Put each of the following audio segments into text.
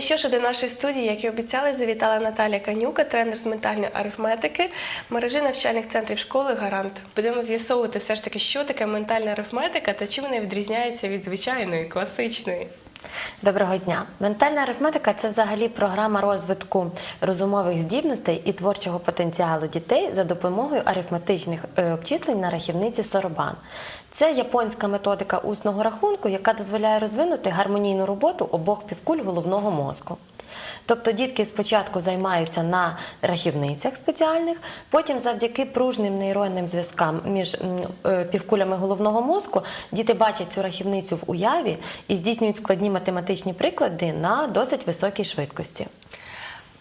Ну що ж, до нашої студії, як і обіцяли, завітала Наталія Канюка, тренер з ментальної арифметики мережі навчальних центрів школи Гарант. Будемо з'ясовувати все ж таки, що таке ментальна арифметика та чим вона відрізняється від звичайної, класичної. Доброго дня. Ментальна арифметика це взагалі програма розвитку розумових здібностей і творчого потенціалу дітей за допомогою арифметичних е, обчислень на рахівниці Соробан. Це японська методика усного рахунку, яка дозволяє розвинути гармонійну роботу обох півкуль головного мозку. Тобто дітки спочатку займаються на рахівницях спеціальних, потім завдяки пружним нейронним зв'язкам між е, півкулями головного мозку діти бачать цю рахівницю в уяві і здійснюють складні математичні приклади на досить високій швидкості.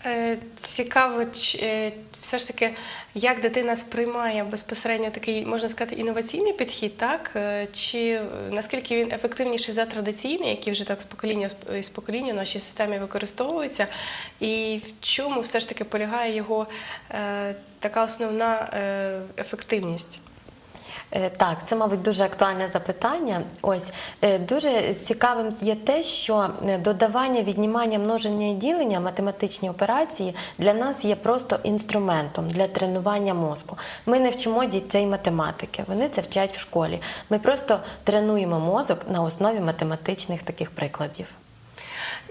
Е, Цікаво, е, все ж таки, як дитина сприймає безпосередньо такий, можна сказати, інноваційний підхід, так? Е, Чи наскільки він ефективніший за традиційний, який вже так з покоління з- покоління в нашій системі використовується, і в чому все ж таки полягає його така основна ефективність? Е, Так, це, мабуть, дуже актуальне запитання. Ось е, дуже цікавим є те, що е, додавання, віднімання, множення і ділення, математичні операції для нас є просто інструментом для тренування мозку. Ми не вчимо дітей математики, вони це вчать в школі. Ми просто тренуємо мозок на основі математичних таких прикладів.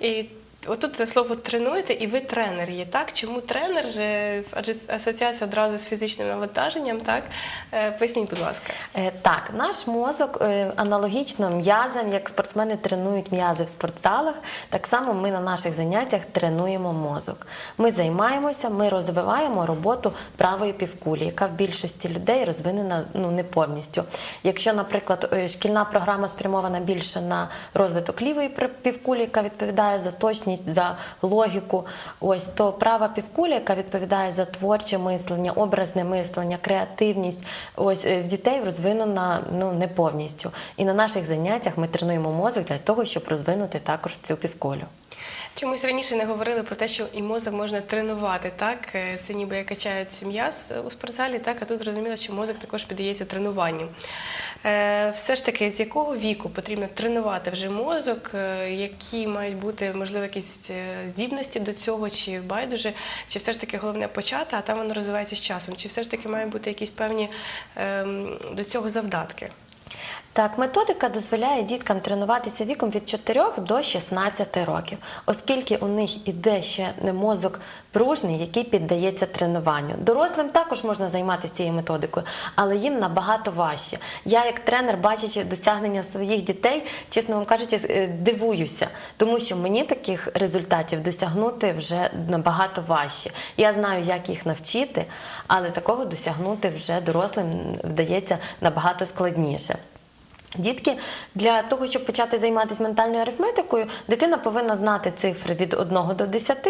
І отут це слово тренуєте, і ви тренер є, так? Чому тренер? Е, Адже асоціація одразу з фізичним навантаженням, так? Е, Поясніть, будь ласка. Е, Так, наш мозок аналогічно м'язам, як спортсмени тренують м'язи в спортзалах, так само ми на наших заняттях тренуємо мозок. Ми займаємося, ми розвиваємо роботу правої півкулі, яка в більшості людей розвинена ну не повністю. Якщо, наприклад, шкільна програма спрямована більше на розвиток лівої півкулі, яка відповідає за точність, за логіку, ось то права півкуля, яка відповідає за творче мислення, образне мислення, креативність, ось е, в дітей розвинена ну не повністю. І на наших заняттях ми тренуємо мозок для того, щоб розвинути також цю півкулю. Чомусь раніше не говорили про те, що і мозок можна тренувати, так? Е, Це ніби як качають м'яз у спортзалі, так? А тут зрозуміло, що мозок також піддається тренуванню. Е, Все ж таки, з якого віку потрібно тренувати вже мозок, Е, які мають бути, можливо, якісь е, здібності до цього, чи байдуже, чи все ж таки головне почати, а там воно розвивається з часом, чи все ж таки мають бути якісь певні ем, до цього завдатки? Так, методика дозволяє діткам тренуватися віком від 4 до 16 років, оскільки у них іде ще мозок пружний, який піддається тренуванню. Дорослим також можна займатися цією методикою, але їм набагато важче. Я, як тренер, бачачи досягнення своїх дітей, чесно вам кажучи, е, дивуюся, тому що мені таких результатів досягнути вже набагато важче. Я знаю, як їх навчити, але такого досягнути вже дорослим вдається набагато складніше. Дітки для того, щоб почати займатися ментальною арифметикою, дитина повинна знати цифри від 1 до 10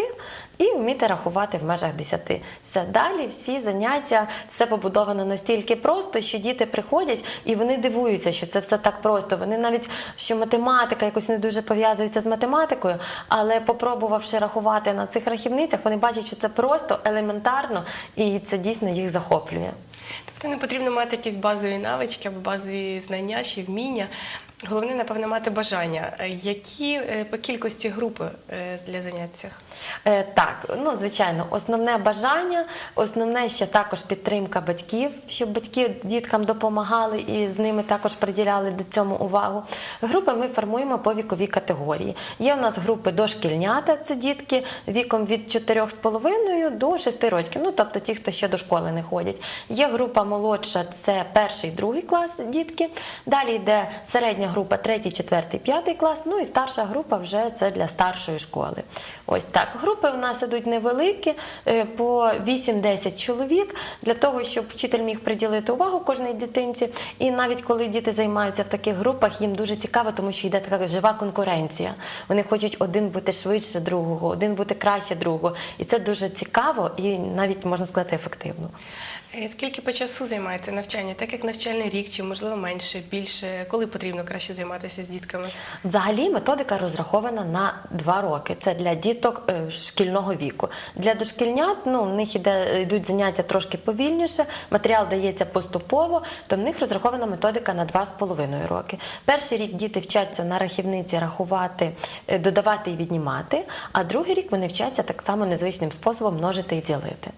і вміти рахувати в межах 10. Все далі, всі заняття, все побудовано настільки просто, що діти приходять і вони дивуються, що це все так просто. Вони навіть що математика якось не дуже пов'язується з математикою, але попробувавши рахувати на цих рахівницях, вони бачать, що це просто елементарно, і це дійсно їх захоплює. Тобто не потрібно мати якісь базові навички або базові знання чи вміння. Головне, напевно, мати бажання. Е, Які е, по кількості групи е, для? Е, так, ну звичайно, основне бажання, основне ще також підтримка батьків, щоб батьки діткам допомагали і з ними також приділяли до цьому увагу. Групи ми формуємо по віковій категорії. Є у нас групи дошкільнята, це дітки віком від 4,5 до 6 років, ну тобто ті, хто ще до школи не ходять. Є група молодша, це перший, другий клас дітки. Далі йде середня група, третій, четвертий, п'ятий клас. Ну і старша група вже це для старшої школи. Ось так. Групи у нас ідуть невеликі, е, по 8-10 чоловік, для того, щоб вчитель міг приділити увагу кожній дитинці. І навіть коли діти займаються в таких групах, їм дуже цікаво, тому що йде така жива конкуренція. Вони хочуть один бути швидше другого, один бути краще другого. І це дуже цікаво і навіть можна сказати ефективно. Е, Скільки по часу займається навчання? Так як навчальний рік, чи можливо менше, більше? Коли потрібно краще займатися з дітками? Взагалі методика розрахована на два роки. Це для діток е, шкільного віку. Для дошкільнят ну, в них іде, йдуть заняття трошки повільніше, матеріал дається поступово, то в них розрахована методика на два з половиною роки. Перший рік діти вчаться на рахівниці рахувати, е, додавати і віднімати, а другий рік вони вчаться так само незвичним способом множити і ділити.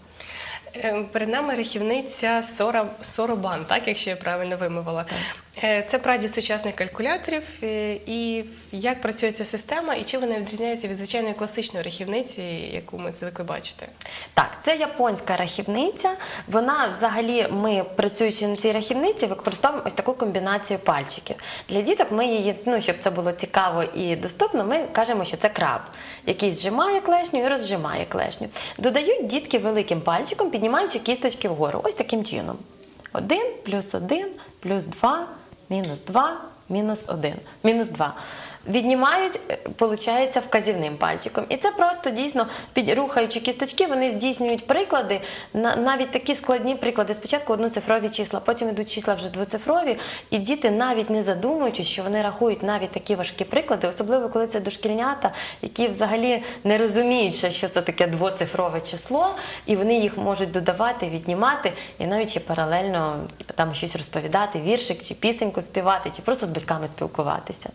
Е, Перед нами рахівниця Сора, Соробан, так, якщо я правильно вимовила. Е, Це прадід сучасних калькуляторів. е, І як працює ця система, і чи вона відрізняється від звичайної класичної рахівниці, яку ми звикли бачити? Так, це японська рахівниця. Вона взагалі, ми працюючи на цій рахівниці, використовуємо ось таку комбінацію пальчиків. Для діток ми її, ну щоб це було цікаво і доступно, ми кажемо, що це краб, який зжимає клешню і розжимає клешню. Додають дітки великим пальчиком, піднімаючи кісточки вгору. Ось таким чином. Один плюс один плюс два мінус два мінус один мінус два. Віднімають, виходить, вказівним пальчиком. І це просто дійсно підрухаючи кісточки, вони здійснюють приклади, на- навіть такі складні приклади. Спочатку одноцифрові числа, потім йдуть числа вже двоцифрові, і діти, навіть не задумуючись, що вони рахують навіть такі важкі приклади, особливо коли це дошкільнята, які взагалі не розуміють, що це таке двоцифрове число, і вони їх можуть додавати, віднімати, і навіть ще паралельно там щось розповідати, віршик чи пісеньку співати, чи просто з батьками спілкуватися.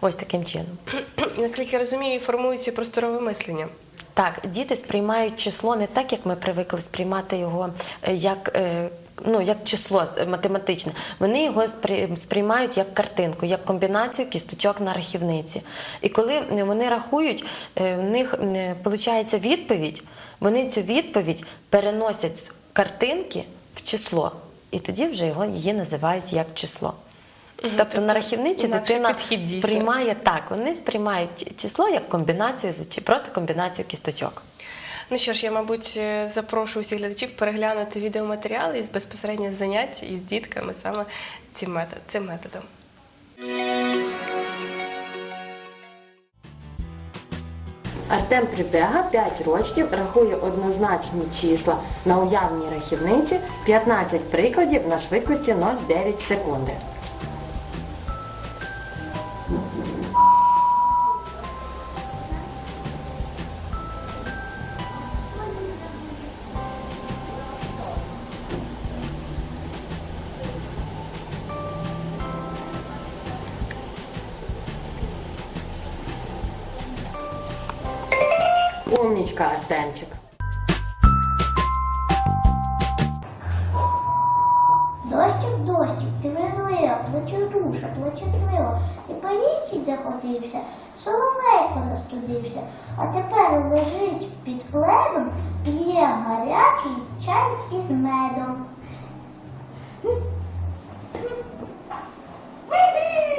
Ось таким чином. Наскільки я розумію, формується просторове мислення. Так, діти сприймають число не так, як ми привикли сприймати його е, як. е, Ну, як число математичне, вони його сприй- сприймають як картинку, як комбінацію кісточок на рахівниці. І коли вони рахують, е, в них виходить відповідь, вони цю відповідь переносять з картинки в число, і тоді вже його її називають як число. Тобто, тобто на рахівниці інакший дитина підхід сприймає так, вони сприймають число як комбінацію, звичай- просто комбінацію кісточок. Ну що ж, я, мабуть, е, запрошую всіх глядачів переглянути відеоматеріали із безпосередньо занять із дітками саме цим метод, цим методом. Артем Прибега 5 років рахує однозначні числа на уявній рахівниці 15 прикладів на швидкості 0,9 секунди. Умнічка, Артемчик. Дощик, дощик, ти вразлива, плаче душа, плаче слива. Ти поїсти захотівся, соловейко застудився, а тепер лежить під пледом, п'є гарячий чай із медом.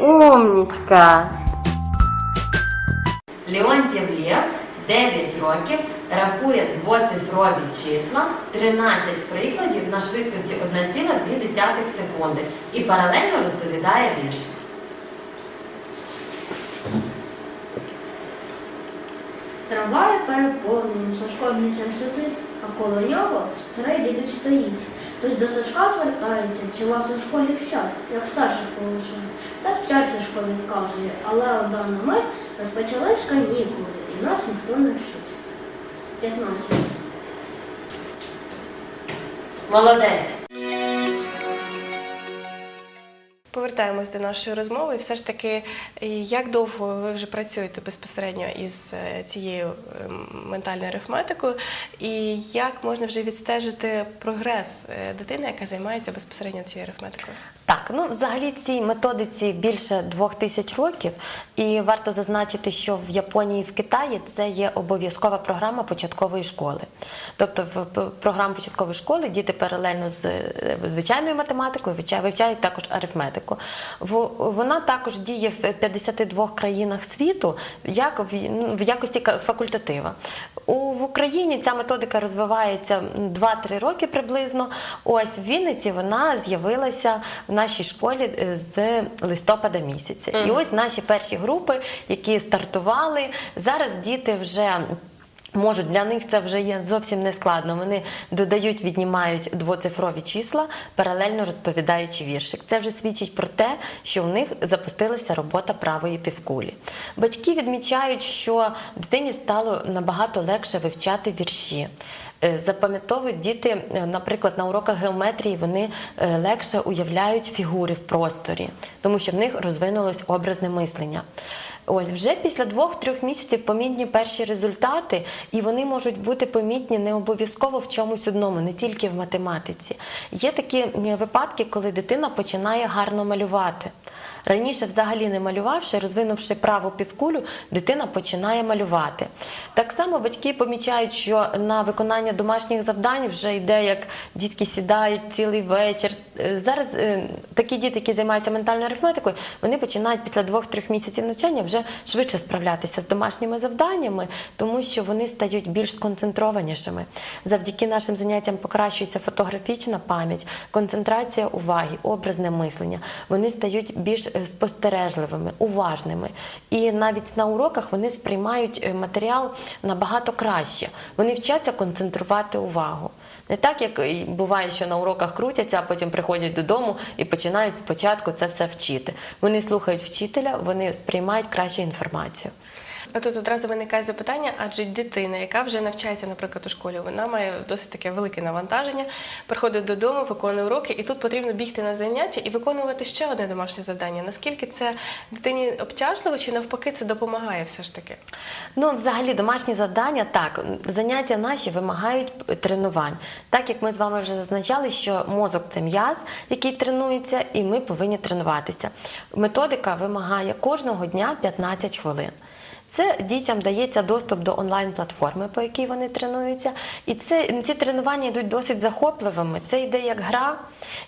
Умнічка. Леонтів Лєв 9 років Рахує двоцифрові числа 13 прикладів на швидкості 1,2 секунди і паралельно розповідає вірш. Трамвай переповнений, Сашко бійцем сидить, а коло нього старий дідусь стоїть. Тут до Сашка звертається, чи вас у школі вчать, як старших повишає. Так вчать Сашко відказує, але у дану мить розпочались канікули, і нас ніхто не вчить. 15. Молодець. Повертаємось до нашої розмови. Все ж таки, як довго ви вже працюєте безпосередньо із е, цією е, ментальною арифметикою, і як можна вже відстежити прогрес е, дитини, яка займається безпосередньо цією арифметикою? Так, ну взагалі цій методиці більше двох тисяч років, і варто зазначити, що в Японії і в Китаї це є обов'язкова програма початкової школи. Тобто, в програму початкової школи діти паралельно з е, звичайною математикою вивчають, також арифметику. Вона також діє в 52 країнах світу як в, якості факультатива. В Україні ця методика розвивається 2-3 роки приблизно. Ось в Вінниці вона з'явилася нашій школі е, з листопада місяця. І ось наші перші групи, які стартували. Зараз діти вже. Можуть для них це вже є зовсім не складно. Вони додають, віднімають двоцифрові числа, паралельно розповідаючи віршик. Це вже свідчить про те, що у них запустилася робота правої півкулі. Батьки відмічають, що дитині стало набагато легше вивчати вірші. Е, Запам'ятовують діти, е, наприклад, на уроках геометрії вони е, легше уявляють фігури в просторі, тому що в них розвинулось образне мислення. Ось вже після двох-трьох місяців помітні перші результати, і вони можуть бути помітні не обов'язково в чомусь одному, не тільки в математиці. Є такі випадки, коли дитина починає гарно малювати. Раніше, взагалі не малювавши, розвинувши праву півкулю, дитина починає малювати. Так само батьки помічають, що на виконання домашніх завдань вже йде, як дітки сідають цілий вечір. Е, Зараз е, такі діти, які займаються ментальною арифметикою, вони починають після двох-трьох місяців навчання вже швидше справлятися з домашніми завданнями, тому що вони стають більш сконцентрованішими. Завдяки нашим заняттям покращується фотографічна пам'ять, концентрація уваги, образне мислення. Вони стають більш спостережливими, уважними. І навіть на уроках вони сприймають е, матеріал набагато краще. Вони вчаться концентрувати увагу. Не так, як буває, що на уроках крутяться, а потім приходять додому і починають спочатку це все вчити. Вони слухають вчителя, вони сприймають краще інформацію. А тут одразу виникає запитання, адже дитина, яка вже навчається, наприклад, у школі, вона має досить таке велике навантаження, приходить додому, виконує уроки, і тут потрібно бігти на заняття і виконувати ще одне домашнє завдання. Наскільки це дитині обтяжливо, чи навпаки це допомагає все ж таки? Ну, взагалі, домашні завдання так, заняття наші вимагають тренувань. Так як ми з вами вже зазначали, що мозок це м'яз, який тренується, і ми повинні тренуватися. Методика вимагає кожного дня 15 хвилин. Це дітям дається доступ до онлайн-платформи, по якій вони тренуються. І це, ці тренування йдуть досить захопливими. Це йде як гра,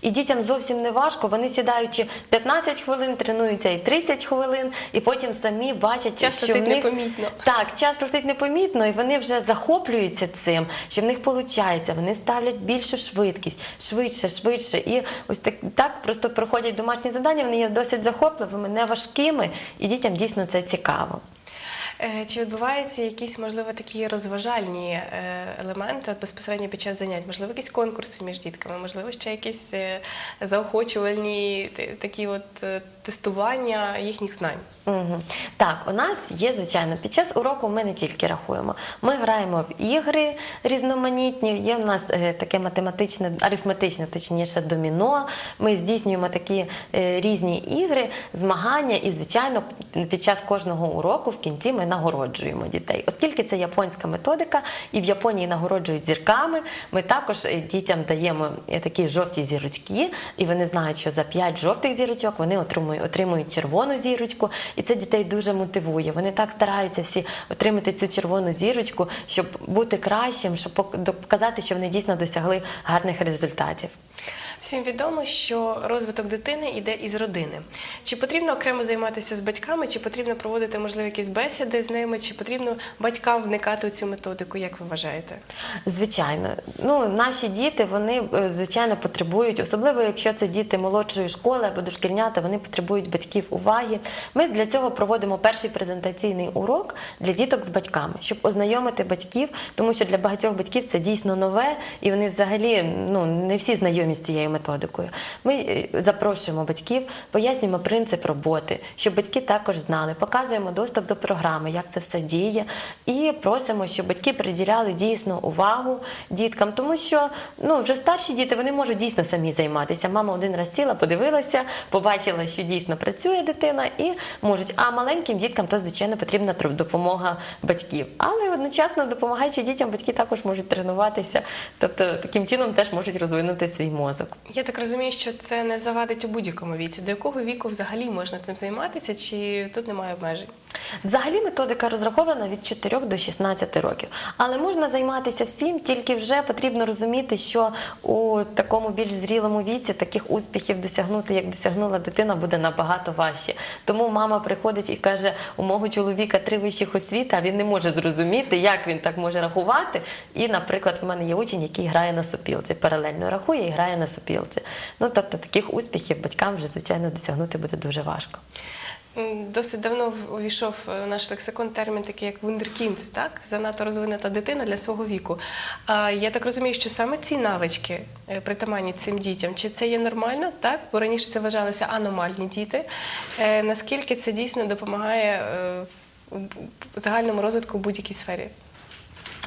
і дітям зовсім не важко. Вони сідаючи 15 хвилин, тренуються і 30 хвилин, і потім самі бачать, Час що в них непомітно. так, час летить непомітно, і вони вже захоплюються цим, що в них виходить. Вони ставлять більшу швидкість, швидше, швидше. І ось так, так просто проходять домашні завдання. Вони є досить захопливими, не важкими, і дітям дійсно це цікаво. Е, Чи відбуваються якісь, можливо, такі розважальні е, елементи безпосередньо під час занять? Можливо, якісь конкурси між дітками, можливо, ще якісь е, заохочувальні такі от тестування їхніх знань? Угу. Так, у нас є, звичайно, під час уроку ми не тільки рахуємо. Ми граємо в ігри різноманітні. Є в нас е, таке математичне, арифметичне, точніше, доміно. Ми здійснюємо такі е, різні ігри, змагання, і, звичайно, під час кожного уроку в кінці ми нагороджуємо дітей. Оскільки це японська методика, і в Японії нагороджують зірками, ми також е, дітям даємо такі жовті зірочки, і вони знають, що за 5 жовтих зірочок вони отримують, отримують червону зірочку. І це дітей дуже мотивує. Вони так стараються всі отримати цю червону зірочку, щоб бути кращим, щоб пок- показати, що вони дійсно досягли гарних результатів. Всім відомо, що розвиток дитини йде із родини. Чи потрібно окремо займатися з батьками, чи потрібно проводити можливо якісь бесіди з ними, чи потрібно батькам вникати у цю методику? Як ви вважаєте? Звичайно, ну наші діти вони е, звичайно потребують, особливо якщо це діти молодшої школи або дошкільнята, вони потребують батьків уваги. Ми для цього проводимо перший презентаційний урок для діток з батьками, щоб ознайомити батьків, тому що для багатьох батьків це дійсно нове, і вони взагалі ну не всі знайомі з цією методикою. Ми е, запрошуємо батьків, пояснюємо принцип роботи, щоб батьки також знали, показуємо доступ до програми, як це все діє, і просимо, щоб батьки приділяли дійсно увагу діткам, тому що ну вже старші діти вони можуть дійсно самі займатися. Мама один раз сіла, подивилася, побачила, що дійсно працює дитина, і можуть. А маленьким діткам то звичайно потрібна тр- допомога батьків. Але одночасно допомагаючи дітям, батьки також можуть тренуватися, тобто таким чином теж можуть розвинути свій мозок. Я так розумію, що це не завадить у будь-якому віці. До якого віку взагалі можна цим займатися, чи тут немає обмежень? Взагалі методика розрахована від 4 до 16 років. Але можна займатися всім, тільки вже потрібно розуміти, що у такому більш зрілому віці таких успіхів досягнути, як досягнула дитина, буде набагато важче. Тому мама приходить і каже: у мого чоловіка три вищих освіти, а він не може зрозуміти, як він так може рахувати. І, наприклад, в мене є учень, який грає на сопілці, паралельно рахує і грає на сопілці. Ну тобто таких успіхів батькам вже звичайно досягнути буде дуже важко. Досить давно увійшов е, в наш лексикон термін такий як вундеркінд, так? Занадто розвинута дитина для свого віку. А я так розумію, що саме ці навички е, притаманні цим дітям, чи це є нормально, так? Бо раніше це вважалися аномальні діти. Е, Наскільки це дійсно допомагає в загальному розвитку в будь-якій сфері?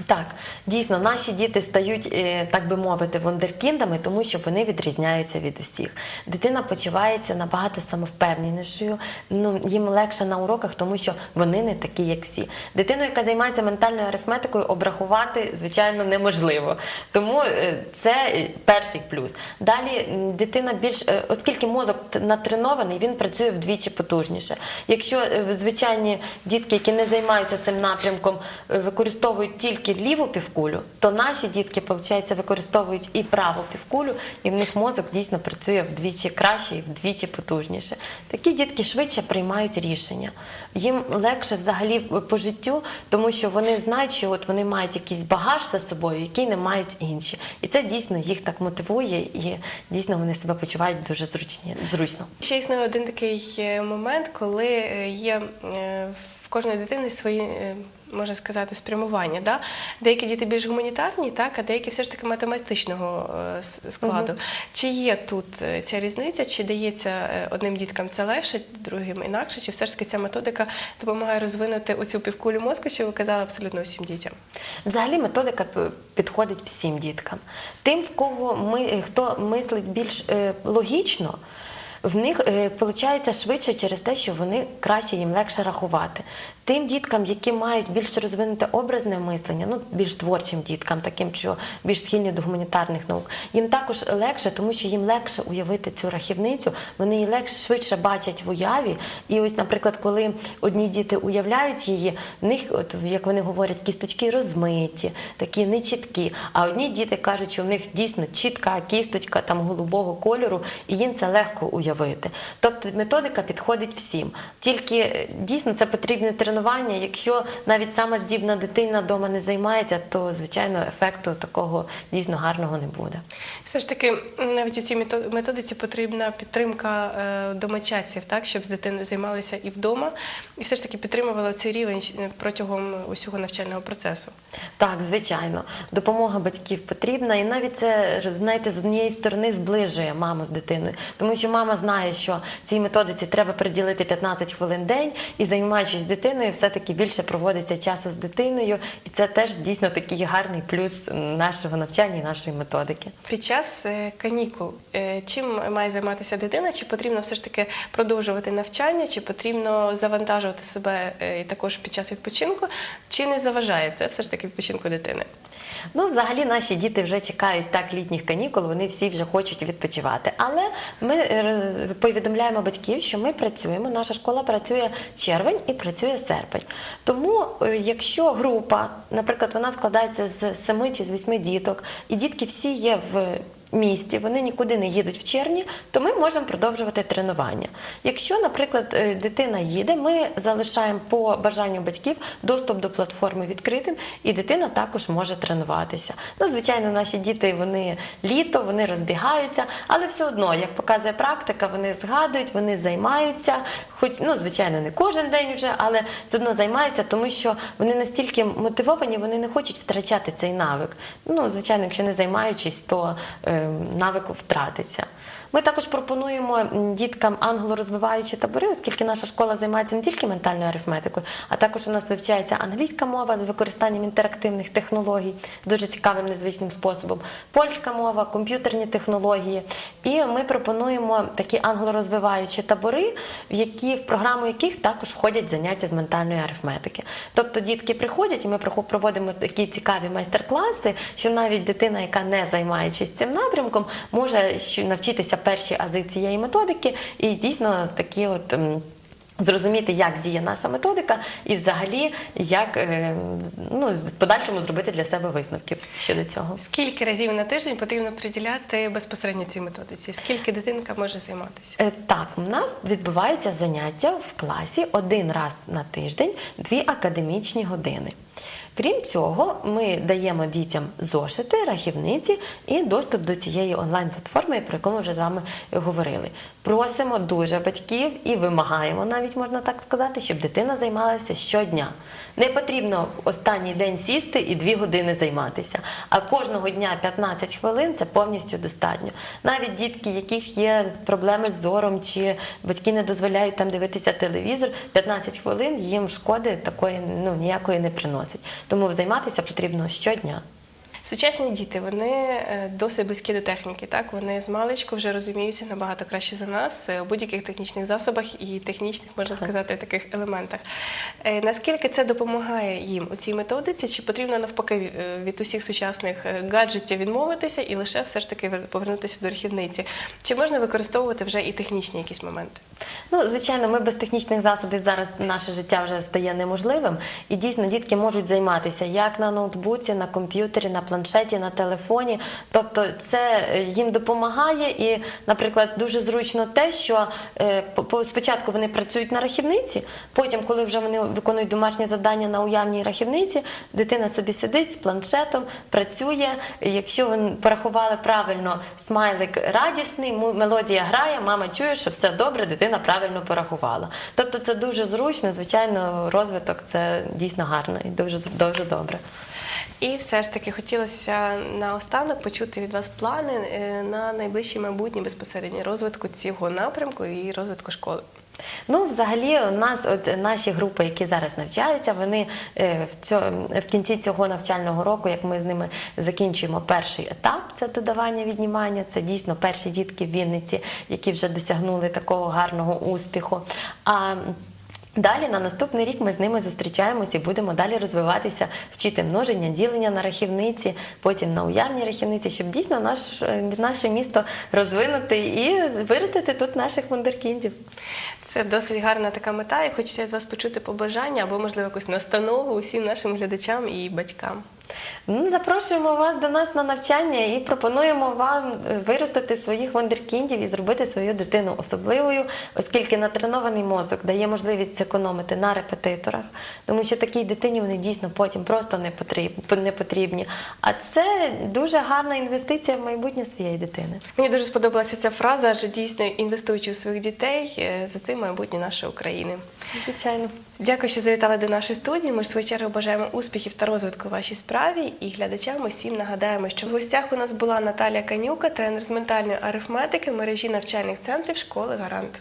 Так, дійсно, наші діти стають, е, так би мовити, вундеркіндами, тому що вони відрізняються від усіх. Дитина почувається набагато самовпевненішою, ну їм легше на уроках, тому що вони не такі, як всі. Дитину, яка займається ментальною арифметикою, обрахувати звичайно неможливо. Тому е, це е, перший плюс. Далі дитина більш, оскільки мозок натренований, він працює вдвічі потужніше. Якщо звичайні дітки, які не займаються цим напрямком, використовують тільки ліву півкулю, то наші дітки, виходить, використовують і праву півкулю, і в них мозок дійсно працює вдвічі краще і вдвічі потужніше. Такі дітки швидше приймають рішення. Їм легше взагалі по життю, тому що вони знають, що от вони мають якийсь багаж за собою, який не мають інші. І це дійсно їх так мотивує, і дійсно вони себе почувають дуже зручні, зручно. Ще існує один такий е, момент, коли е, є е, в кожної дитини свої. Можна сказати, спрямування. Да? Деякі діти більш гуманітарні, так, а деякі все ж таки математичного е, складу. Чи є тут е, ця різниця, чи дається е, одним діткам це легше, другим інакше, чи все ж таки ця методика допомагає розвинути оцю півкулю мозку, що ви казали абсолютно всім дітям? Взагалі методика підходить всім діткам. Тим, в кого ми, хто мислить більш логічно, в них виходить швидше через те, що вони краще їм легше рахувати. Тим діткам, які мають більш розвинуте образне мислення, ну більш творчим діткам, таким, що більш схильні до гуманітарних наук, їм також легше, тому що їм легше уявити цю рахівницю, вони її легше швидше бачать в уяві. І ось, наприклад, коли одні діти уявляють її, в них, от як вони говорять, кісточки розмиті, такі нечіткі. А одні діти кажуть, що в них дійсно чітка кісточка там голубого кольору, і їм це легко уявити. Тобто методика підходить всім. Тільки е, дійсно це потрібне тренування. Якщо навіть сама здібна дитина вдома не займається, то звичайно ефекту такого дійсно гарного не буде. Все ж таки, навіть у цій методиці потрібна підтримка е, домочадців, так, щоб з дитиною займалися і вдома, і все ж таки підтримували цей рівень е, протягом усього навчального процесу. Так, звичайно, допомога батьків потрібна, і навіть це знаєте, з однієї сторони зближує маму з дитиною, тому що мама знає, що цій методиці треба приділити 15 хвилин день, і займаючись дитиною, все-таки більше проводиться часу з дитиною, і це теж дійсно такий гарний плюс нашого навчання і нашої методики. Під час е, канікул е, чим має займатися дитина? Чи потрібно все ж таки продовжувати навчання, чи потрібно завантажувати себе е, і також під час відпочинку, чи не заважає це все ж таки відпочинку дитини? Ну, взагалі, наші діти вже чекають так літніх канікул, вони всі вже хочуть відпочивати. Але ми повідомляємо батьків, що ми працюємо. Наша школа працює червень і працює серпень. Тому, е, якщо група, наприклад, вона складається з семи чи з вісьми діток, і дітки всі є в місті, вони нікуди не їдуть в червні, то ми можемо продовжувати тренування. Якщо, наприклад, е, дитина їде, ми залишаємо по бажанню батьків доступ до платформи відкритим, і дитина також може тренуватися. Ну, звичайно, наші діти вони літо, вони розбігаються, але все одно, як показує практика, вони згадують, вони займаються. Хоч, ну, звичайно, не кожен день вже, але все одно займаються, тому що вони настільки мотивовані, вони не хочуть втрачати цей навик. Ну, звичайно, якщо не займаючись, то е, навик втратиться. Ми також пропонуємо діткам англорозвиваючі табори, оскільки наша школа займається не тільки ментальною арифметикою, а також у нас вивчається англійська мова з використанням інтерактивних технологій, дуже цікавим незвичним способом, польська мова, комп'ютерні технології. І ми пропонуємо такі англорозвиваючі табори, в які в програму яких також входять заняття з ментальної арифметики. Тобто дітки приходять, і ми проводимо такі цікаві майстер-класи, що навіть дитина, яка не займаючись цим напрямком, може навчитися перші ази цієї методики і дійсно такі от. Зрозуміти, як діє наша методика, і взагалі як е, ну, в подальшому зробити для себе висновки щодо цього. Скільки разів на тиждень потрібно приділяти безпосередньо цій методиці? Скільки дитинка може займатися? Е, Так, у нас відбуваються заняття в класі один раз на тиждень, дві академічні години. Крім цього, ми даємо дітям зошити, рахівниці і доступ до цієї онлайн-платформи, про яку ми вже з вами говорили. Просимо дуже батьків і вимагаємо, навіть можна так сказати, щоб дитина займалася щодня. Не потрібно останній день сісти і дві години займатися, а кожного дня 15 хвилин це повністю достатньо. Навіть дітки, яких є проблеми з зором, чи батьки не дозволяють там дивитися телевізор, 15 хвилин їм шкоди такої ну ніякої не приносить. Тому займатися потрібно щодня. Сучасні діти вони е, досить близькі до техніки. Так вони з маличку вже розуміються набагато краще за нас е, у будь-яких технічних засобах і технічних, можна сказати, таких елементах. Е, Наскільки це допомагає їм у цій методиці? Чи потрібно навпаки від усіх сучасних гаджетів відмовитися і лише все ж таки вер- повернутися до архівниці? Чи можна використовувати вже і технічні якісь моменти? Ну, звичайно, ми без технічних засобів зараз наше життя вже стає неможливим. І дійсно дітки можуть займатися як на ноутбуці, на комп'ютері, на планшеті, на телефоні. Тобто, це е, їм допомагає. І, наприклад, дуже зручно те, що е, по- по- спочатку вони працюють на рахівниці, потім, коли вже вони виконують домашні завдання на уявній рахівниці, дитина собі сидить з планшетом, працює. Якщо ви порахували правильно смайлик радісний, мелодія грає, мама чує, що все добре, дитина правильно порахувала. Тобто це дуже зручно, звичайно, розвиток це дійсно гарно і дуже дуже добре. І все ж таки хотілося наостанок почути від вас плани е, на найближче майбутнє безпосередньо розвитку цього напрямку і розвитку школи. Ну, взагалі, у нас от наші групи, які зараз навчаються, вони е, в, цьо, в кінці цього навчального року, як ми з ними закінчуємо перший етап, це додавання віднімання. Це дійсно перші дітки в Вінниці, які вже досягнули такого гарного успіху. А Далі на наступний рік ми з ними зустрічаємось і будемо далі розвиватися, вчити множення, ділення на рахівниці, потім на уявній рахівниці, щоб дійсно наш, е, наше місто розвинути і виростити тут наших вундеркіндів. Це досить гарна така мета, і хочеться від вас почути побажання або, можливо, якусь настанову усім нашим глядачам і батькам. Запрошуємо вас до нас на навчання і пропонуємо вам е, виростити своїх вундеркіндів і зробити свою дитину особливою, оскільки натренований мозок дає можливість економити на репетиторах, тому що такій дитині вони дійсно потім просто не потрібні. А це дуже гарна інвестиція в майбутнє своєї дитини. Мені дуже сподобалася ця фраза, адже дійсно інвестуючи у своїх дітей, е, за цим майбутнє нашої України. Звичайно. Дякую, що завітали до нашої студії. Ми ж в свою чергу бажаємо успіхів та розвитку вашій справі. І глядачам усім нагадаємо, що в гостях у нас була Наталія Канюка, тренер з ментальної арифметики мережі навчальних центрів школи Гарант.